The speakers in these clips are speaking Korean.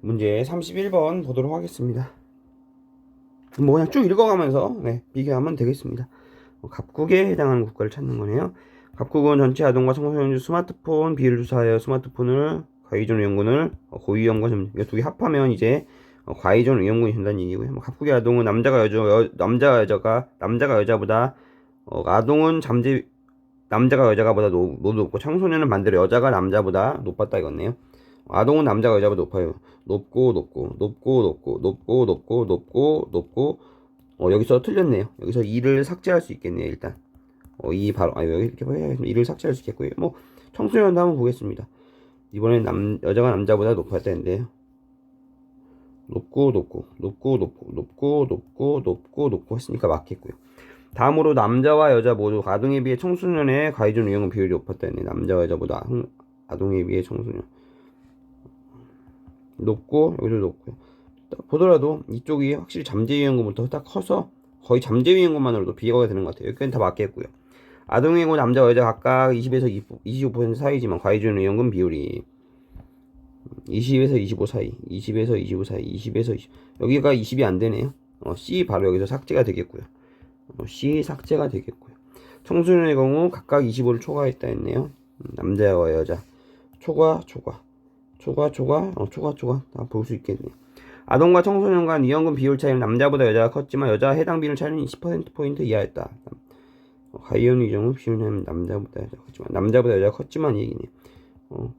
문제 31번 보도록 하겠습니다. 뭐 그냥 쭉 읽어가면서 네, 비교하면 되겠습니다. 어, 갑국에 해당하는 국가를 찾는 거네요. 갑국은 전체 아동과 청소년 중 스마트폰 비율을 조사하여 스마트폰을 과의존 의원군을 어, 고위험과 점 두개 합하면 이제 어, 과의존 의원군이 된다는 얘기고요. 뭐 갑국의 아동은 남자가 여자 여, 남자가 여자가 남자가 여자보다 어, 아동은 잠재 남자가 여자가보다 노, 노 높고 청소년은 반대로 여자가 남자보다 높았다 이거네요. 아동은 남자가 여자보다 높아요. 높고 높고 높고 높고 높고 높고 높고 높고 어 여기서 틀렸네요. 여기서 2를 삭제할 수 있겠네요. 일단 어, 이 바로 아 여기 이렇게 해야겠습니다. 2를 삭제할 수 있겠고요. 뭐 청소년도 한번 보겠습니다. 이번엔 남 여자가 남자보다 높았다는데요. 높고 높고 높고 높고 높고 높고 높고 높고 했으니까 맞겠고요. 다음으로 남자와 여자 모두 아동에 비해 청소년의 가해준 유형은 비율이 높았다네. 남자와 여자보다 아- 아동에 비해 청소년 높고 여기도 높고요. 딱 보더라도 이쪽이 확실히 잠재 유형군부터 딱 커서 거의 잠재 유형군만으로도 비교가 되는 것 같아요. 여기까지 다 맞겠고요. 아동이고 남자와 여자 각각 20에서 25% 사이지만 가해준 유형군 비율이 20에서 25 사이, 20에서 25 사이, 20에서 20 여기가 20이 안 되네요. 어, C 바로 여기서 삭제가 되겠고요. 어, C 삭제가 되겠고요. 청소년의 경우 각각 25를 초과했다 했네요. 음, 남자와 여자 초과 초과 초과 초과 어, 초과 초과 다 볼 수 있겠네요. 아동과 청소년 간 이연금 비율 차이는 남자보다 여자가 컸지만 여자 해당 비율 차이는 10%포인트 이하였다. 어, 가이언의 경우 비율은 남자보다 여자가 컸지만 남자보다 여자가 컸지만 이 얘기네요. 어,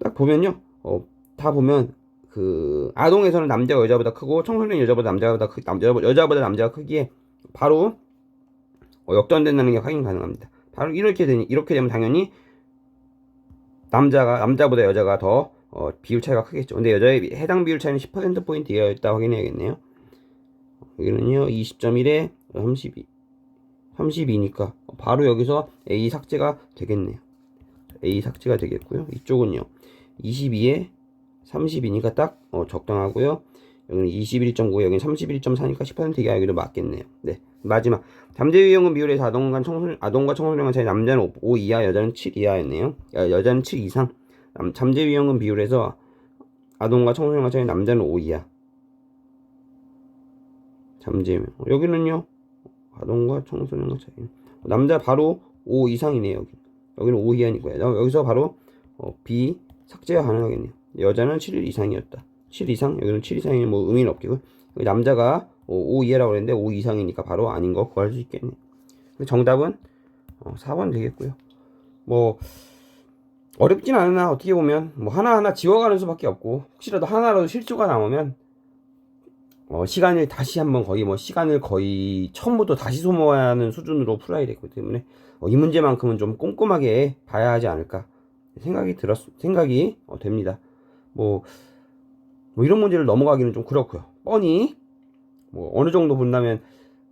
딱 보면요. 어, 다 보면 그 아동에서는 남자가 여자보다 크고 청소년 여자보다 남자보다 크 남자 여자보다 남자가 크기에 바로 어, 역전된다는 게 확인 가능합니다. 바로 이렇게 되니 이렇게 되면 당연히 남자가 남자보다 여자가 더 어, 비율 차이가 크겠죠. 근데 여자의 해당 비율 차이는 10% 포인트 이하였다 확인해야겠네요. 여기는요 20.1에 32 32니까 바로 여기서 A 삭제가 되겠네요. A 삭제가 되겠고요. 이쪽은요 22에 32니까 딱 어, 적당하고요. 여기는 21.9, 여기는 31.4니까 10% 이하 여기도 맞겠네요. 네. 마지막. 잠재 유형은 비율에서 아동과 청소년, 아동과 청소년 간 차이 남자는 5, 5 이하, 여자는 7 이하였네요. 여, 여자는 7 이상. 남, 잠재 유형은 비율에서 아동과 청소년 간 차이 남자는 5 이하. 잠재 유형. 여기는요. 아동과 청소년 간 차이. 남자 바로 5 이상이네요. 여기. 여기는 5 이하니까요. 여기서 바로 어, B 삭제가 가능하겠네요. 여자는 7 이상이었다. 7 이상? 여기는 7 이상이 뭐 의미는 없겠고 남자가 5 이하라고 그랬는데 5 이상이니까 바로 아닌 거 구할 수 있겠네. 정답은 어, 4번 되겠고요. 뭐 어렵진 않으나 어떻게 보면 뭐 하나하나 지워가는 수밖에 없고 혹시라도 하나라도 실수가 남으면 어, 시간을 다시 한번 거의 뭐 시간을 거의 처음부터 다시 소모해야 하는 수준으로 풀어야 되기 때문에 어, 이 문제만큼은 좀 꼼꼼하게 봐야 하지 않을까 생각이 들었 생각이 어, 됩니다. 뭐, 뭐 이런 문제를 넘어가기는 좀 그렇고요. 뻔히 뭐 어느 정도 본다면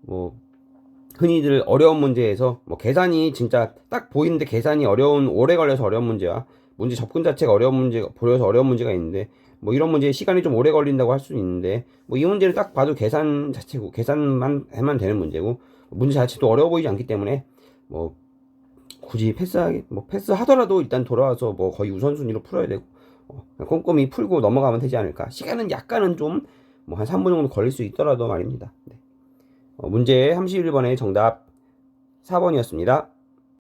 뭐 흔히들 어려운 문제에서 뭐 계산이 진짜 딱 보이는데 계산이 어려운 오래 걸려서 어려운 문제와 문제 접근 자체가 어려운 문제가 보여서 어려운 문제가 있는데 뭐 이런 문제에 시간이 좀 오래 걸린다고 할 수는 있는데 뭐 이 문제를 딱 봐도 계산 자체고 계산만 하면 되는 문제고 문제 자체도 어려워 보이지 않기 때문에 뭐 굳이 패스하기 뭐 패스하더라도 일단 돌아와서 뭐 거의 우선순위로 풀어야 되고 꼼꼼히 풀고 넘어가면 되지 않을까. 시간은 약간은 좀 뭐 한 3분 정도 걸릴 수 있더라도 말입니다. 네. 어, 문제 31번의 정답 4번이었습니다